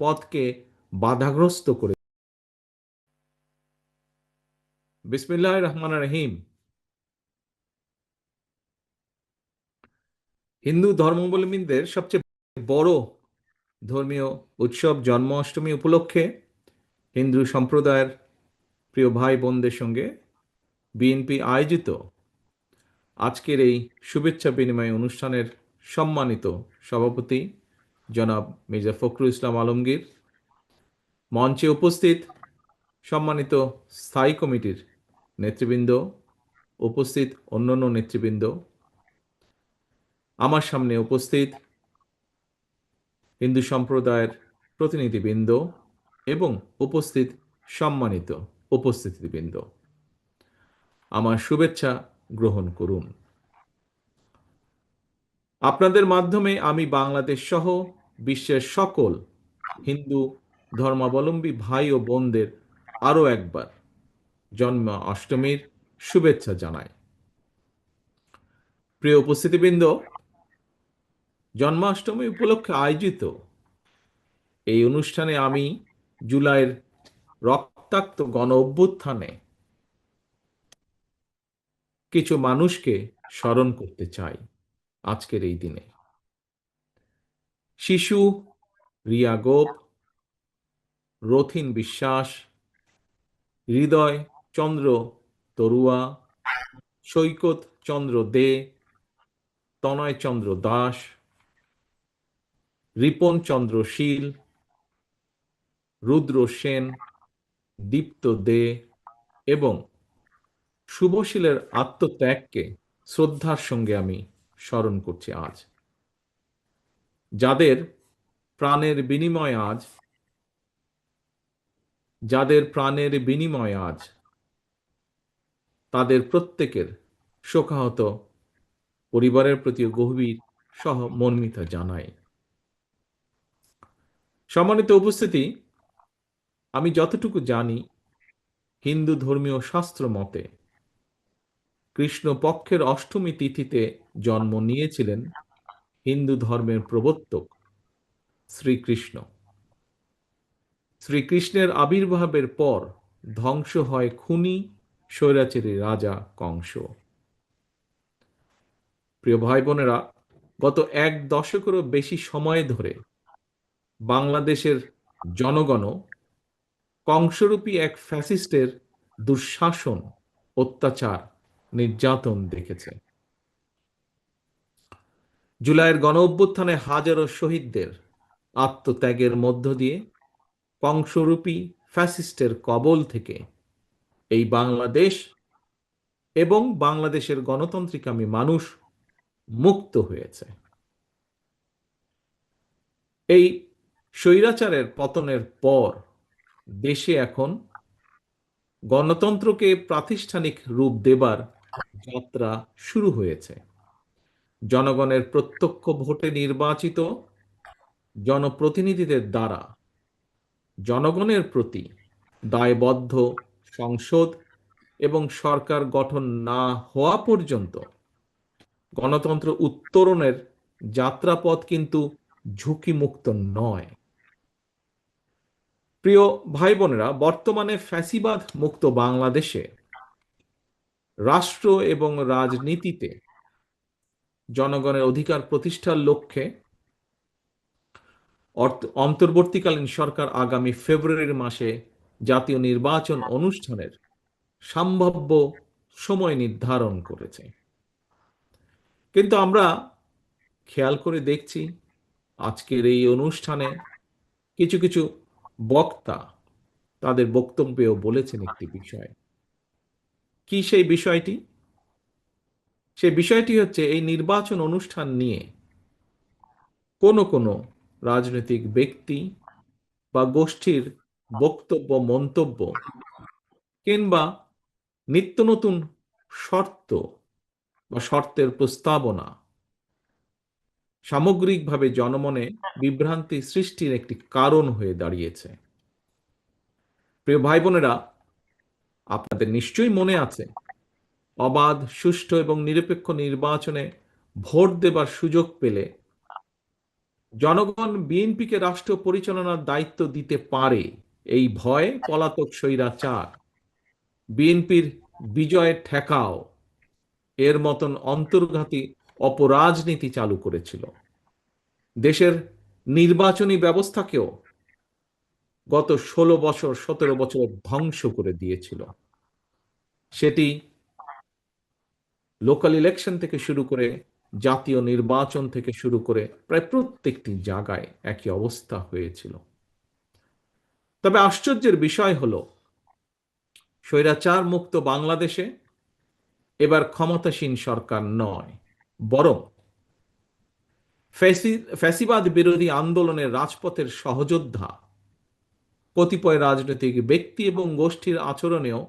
পথকে বাধাগ্রস্ত করে বিসমিল্লাহ রহমান রহিম। হিন্দু ধর্মাবলম্বীদের সবচেয়ে বড় ধর্মীয় উৎসব জন্মাষ্টমী উপলক্ষে হিন্দু সম্প্রদায়ের প্রিয় ভাই বোনদের সঙ্গে বিএনপি আয়োজিত আজকের এই শুভেচ্ছা বিনিময় অনুষ্ঠানের সম্মানিত সভাপতি জনাব মির্জা ফখরুল ইসলাম আলমগীর। মঞ্চে উপস্থিত সম্মানিত স্থায়ী কমিটির নেতৃবৃন্দ, উপস্থিত অন্যান্য নেতৃবৃন্দ, আমার সামনে উপস্থিত হিন্দু সম্প্রদায়ের প্রতিনিধিবৃন্দ এবং উপস্থিত সম্মানিত উপস্থিতিবৃন্দ। আমার শুভেচ্ছা গ্রহণ করুন। আপনাদের মাধ্যমে আমি বাংলাদেশ সহ বিশ্বের সকল হিন্দু ধর্মাবলম্বী ভাই ও বোনদের আরও একবার জন্ম অষ্টমীর শুভেচ্ছা জানাই। প্রিয় উপস্থিতিবৃন্দ, জন্মাষ্টমী উপলক্ষে আয়োজিত এই অনুষ্ঠানে আমি জুলাইয়ের রক্তাক্ত গণ অভ্যুত্থানে কিছু মানুষকে স্মরণ করতে চাই আজকের এই দিনে। শিশু, রিয়া গোপ, রথিন বিশ্বাস, হৃদয় চন্দ্র তরুয়া, সৈকত চন্দ্র দে, তনয় চন্দ্র দাস, রিপন চন্দ্র শীল, রুদ্র সেন, দীপ্ত দে এবং শুভশীলের আত্মত্যাগকে শ্রদ্ধার সঙ্গে আমি স্মরণ করছি আজ। যাদের প্রাণের বিনিময় আজ, যাদের প্রাণের বিনিময় আজ, তাদের প্রত্যেকের শোকাহত পরিবারের প্রতি গভীর সহ মর্মিতা জানায় সম্মানিত উপস্থিতি, আমি যতটুকু জানি, হিন্দু ধর্মীয় শাস্ত্র মতে, কৃষ্ণ পক্ষের অষ্টমী তিথিতে জন্ম নিয়েছিলেন হিন্দু ধর্মের প্রবর্তক শ্রীকৃষ্ণ। শ্রীকৃষ্ণের আবির্ভাবের পর ধ্বংস হয় খুনি স্বৈরাচারী রাজা কংস। প্রিয় ভাই বোনেরা গত এক দশকেরও বেশি সময় ধরে বাংলাদেশের জনগণ কংসরূপী এক ফ্যাসিস্টের দুঃশাসন, অত্যাচার, নির্যাতন দেখেছে। জুলাইয়ের গণ অভ্যুত্থানে হাজারো শহীদদের আত্মত্যাগের মধ্য দিয়ে কংসরূপী ফ্যাসিস্টের কবল থেকে এই বাংলাদেশ এবং বাংলাদেশের গণতান্ত্রিকামী মানুষ মুক্ত হয়েছে। এই স্বৈরাচারের পতনের পর দেশে এখন গণতন্ত্রকে প্রাতিষ্ঠানিক রূপ দেবার যাত্রা শুরু হয়েছে। জনগণের প্রত্যক্ষ ভোটে নির্বাচিত জনপ্রতিনিধিদের দ্বারা জনগণের প্রতি দায়বদ্ধ সংসদ এবং সরকার গঠন না হওয়া পর্যন্ত গণতন্ত্র উত্তরণের যাত্রাপথ কিন্তু ঝুঁকিমুক্ত নয়। প্রিয় ভাই বোনেরা বর্তমানে ফ্যাসিবাদ মুক্ত বাংলাদেশে রাষ্ট্র এবং রাজনীতিতে জনগণের অধিকার প্রতিষ্ঠার লক্ষ্যে অন্তর্বর্তীকালীন সরকার আগামী ফেব্রুয়ারি মাসে জাতীয় নির্বাচন অনুষ্ঠানের সম্ভাব্য সময় নির্ধারণ করেছে। কিন্তু আমরা খেয়াল করে দেখছি আজকের এই অনুষ্ঠানে কিছু কিছু বক্তা তাদের বক্তব্যেও বলেছেন একটি বিষয়। কি সেই বিষয়টি? সেই বিষয়টি হচ্ছে এই নির্বাচন অনুষ্ঠান নিয়ে কোনো কোনো রাজনৈতিক ব্যক্তি বা গোষ্ঠীর বক্তব্য, মন্তব্য কিংবা নিত্য নতুন শর্ত বা শর্তের প্রস্তাবনা সামগ্রিকভাবে জনমনে বিভ্রান্তি সৃষ্টির একটি কারণ হয়ে দাঁড়িয়েছে। প্রিয় ভাই বোনেরা, আপনাদের নিশ্চয়ই মনে আছে অবাধ, সুষ্ঠু এবং নিরপেক্ষ নির্বাচনে ভোট দেবার সুযোগ পেলে জনগণ বিএনপিকে রাষ্ট্র পরিচালনার দায়িত্ব দিতে পারে। এই ভয়ে পলাতক স্বৈরাচার। বিএনপির বিজয় ঠেকাও। এর মতন অন্তর্ঘাতী অপরাজনীতি চালু করেছিল। দেশের নির্বাচনী ব্যবস্থাকেও গত ষোলো বছর, সতেরো বছর ধ্বংস করে দিয়েছিল। সেটি লোকাল ইলেকশন থেকে শুরু করে জাতীয় নির্বাচন থেকে শুরু করে প্রায় প্রত্যেকটি জায়গায় একই অবস্থা হয়েছিল। তবে আশ্চর্যের বিষয় হল স্বৈরাচার মুক্ত বাংলাদেশে এবার ক্ষমতাসীন সরকার নয়, বরং ফ্যাসিবাদ বিরোধী আন্দোলনের রাজপথের সহযোদ্ধা, কতিপয় রাজনৈতিক ব্যক্তি এবং গোষ্ঠীর আচরণেও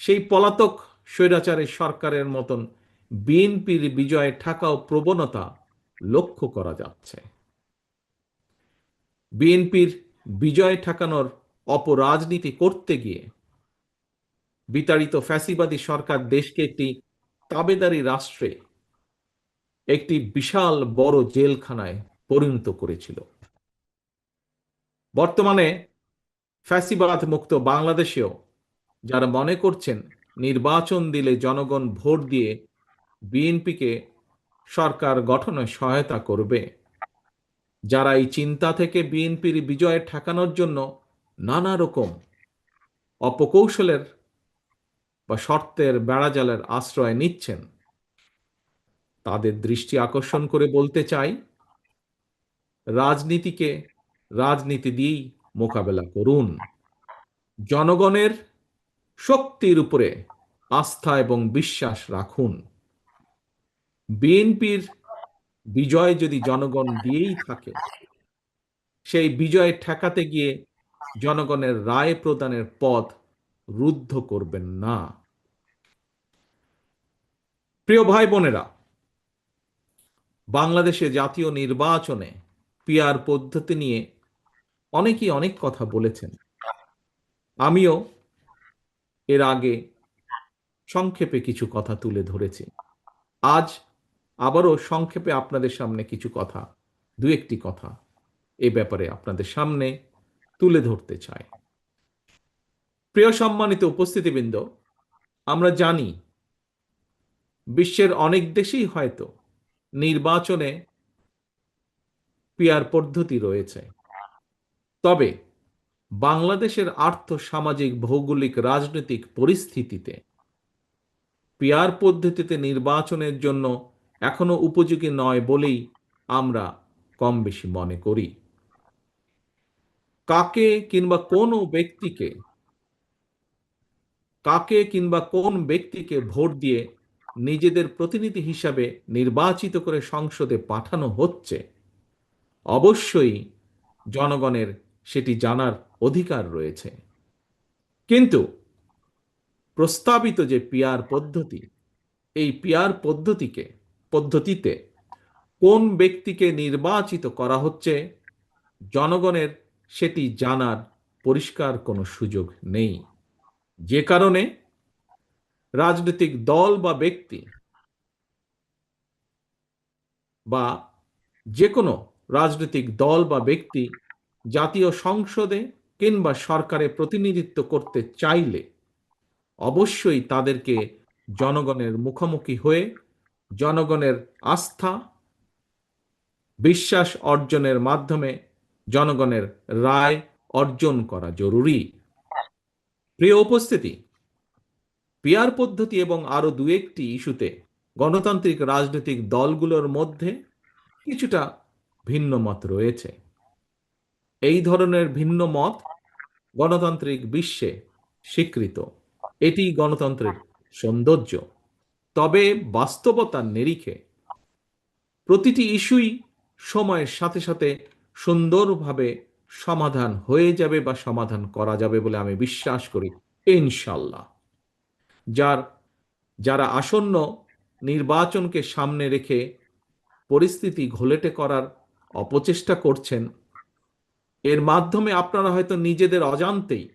সেই পলাতক স্বৈরাচারের সরকারের মতন বিএনপির বিজয়ে ঠাকাও প্রবণতা লক্ষ্য করা যাচ্ছে। বিএনপির বিজয় ঠেকানোর অপরাজনীতি করতে গিয়ে বিতাড়িত ফ্যাসিবাদী সরকার দেশকে একটি তাবেদারি রাষ্ট্রে একটি বিশাল বড় জেলখানায় পরিণত করেছিল। বর্তমানে ফ্যাসিবাদ মুক্ত বাংলাদেশেও যারা মনে করছেন নির্বাচন দিলে জনগণ ভোট দিয়ে বিএনপিকে সরকার গঠনে সহায়তা করবে। যারা এই চিন্তা থেকে বিএনপির বিজয় ঠেকানোর জন্য নানা রকম অপকৌশলের বা শর্তের বেড়াজালের আশ্রয় নিচ্ছেন, তাদের দৃষ্টি আকর্ষণ করে বলতে চাই, রাজনীতিকে রাজনীতি দিয়েই মোকাবেলা করুন। জনগণের শক্তির উপরে আস্থা এবং বিশ্বাস রাখুন। বিএনপির বিজয় যদি জনগণ দিয়েই থাকে, সেই বিজয় ঠেকাতে গিয়ে জনগণের রায় প্রদানের পথ রুদ্ধ করবেন না। প্রিয় ভাই বোনেরা, বাংলাদেশে জাতীয় নির্বাচনে পিয়ার পদ্ধতি নিয়ে অনেকেই অনেক কথা বলেছেন। আমিও এর আগে সংক্ষেপে কিছু কথা তুলে ধরেছি। আজ আবারও সংক্ষেপে আপনাদের সামনে কিছু কথা, দু একটি কথা এ ব্যাপারে আপনাদের সামনে তুলে ধরতে চাই। প্রিয় সম্মানিত উপস্থিতিবৃন্দ, আমরা জানি বিশ্বের অনেক দেশেই হয়তো নির্বাচনে পিয়ার পদ্ধতি রয়েছে। তবে বাংলাদেশের আর্থ সামাজিক ভৌগোলিক, রাজনৈতিক পরিস্থিতিতে পিয়ার পদ্ধতিতে নির্বাচনের জন্য এখনও উপযোগী নয় বলেই আমরা কম বেশি মনে করি। কাকে কিংবা কোন ব্যক্তিকে, কাকে কিংবা কোন ব্যক্তিকে ভোট দিয়ে নিজেদের প্রতিনিধি হিসাবে নির্বাচিত করে সংসদে পাঠানো হচ্ছে, অবশ্যই জনগণের সেটি জানার অধিকার রয়েছে। কিন্তু প্রস্তাবিত যে পিয়ার পদ্ধতি, এই পিয়ার পদ্ধতিকে, পদ্ধতিতে কোন ব্যক্তিকে নির্বাচিত করা হচ্ছে, জনগণের সেটি জানার পরিষ্কার কোনো সুযোগ নেই। যে কারণে রাজনৈতিক দল বা ব্যক্তি বা যে কোনো রাজনৈতিক দল বা ব্যক্তি জাতীয় সংসদে কিংবা সরকারে প্রতিনিধিত্ব করতে চাইলে অবশ্যই তাদেরকে জনগণের মুখোমুখি হয়ে জনগণের আস্থা, বিশ্বাস অর্জনের মাধ্যমে জনগণের রায় অর্জন করা জরুরি। প্রিয় উপস্থিতি পিয়ার পদ্ধতি এবং আরও দু একটি ইস্যুতে গণতান্ত্রিক রাজনৈতিক দলগুলোর মধ্যে কিছুটা ভিন্ন মত রয়েছে। এই ধরনের ভিন্ন মত গণতান্ত্রিক বিশ্বে স্বীকৃত। এটি গণতন্ত্রের সৌন্দর্য। তবে বাস্তবতার নিরিখে প্রতিটি ইস্যুই সময়ের সাথে সাথে সুন্দরভাবে সমাধান হয়ে যাবে বা সমাধান করা যাবে বলে আমি বিশ্বাস করি ইনশাল্লাহ যার, যারা আসন্ন নির্বাচনকে সামনে রেখে পরিস্থিতি ঘোলেটে করার অপচেষ্টা করছেন মাধ্যমে আপনারা হয়তো নিজেদের অজান্তেই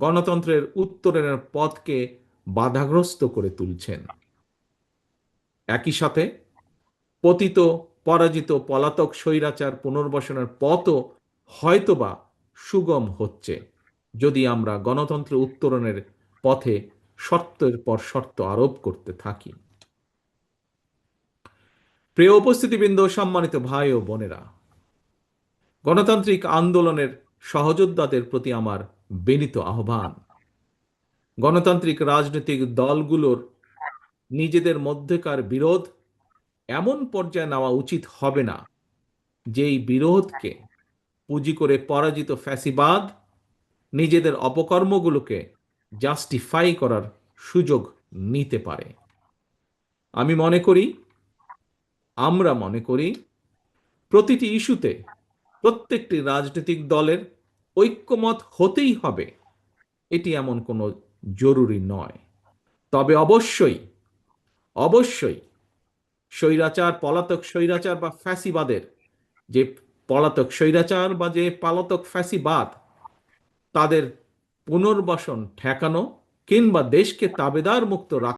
গণতন্ত্রের উত্তরণের পথকে বাধাগ্রস্ত করে তুলছেন। একই সাথে পতিত, পরাজিত, পলাতক স্বৈরাচার পুনর্বাসনের পথও হয়তোবা সুগম হচ্ছে যদি আমরা গণতন্ত্র উত্তরণের পথে শর্তের পর শর্ত আরোপ করতে থাকি। প্রিয় উপস্থিতিবৃন্দ, সম্মানিত ভাই ও বোনেরা গণতান্ত্রিক আন্দোলনের সহযোদ্ধাদের প্রতি আমার বিনীত আহ্বান। গণতান্ত্রিক রাজনৈতিক দলগুলোর নিজেদের মধ্যেকার বিরোধ এমন পর্যায়ে নেওয়া উচিত হবে না, যেই বিরোধকে পুঁজি করে পরাজিত ফ্যাসিবাদ নিজেদের অপকর্মগুলোকে জাস্টিফাই করার সুযোগ নিতে পারে। আমি মনে করি, আমরা মনে করি, প্রতিটি ইস্যুতে প্রত্যেকটি রাজনৈতিক দলের ঐক্যমত হতেই হবে। এটি এমন কোনো জরুরি নয়। তবে অবশ্যই অবশ্যই স্বৈরাচার, পলাতক স্বৈরাচার বা ফ্যাসিবাদের যে পলাতক স্বৈরাচার বা যে পলাতক ফ্যাসিবাদ, তাদের পুনর্বাসন ঠেকানো কিংবা দেশকে তাবেদার মুক্ত রাখা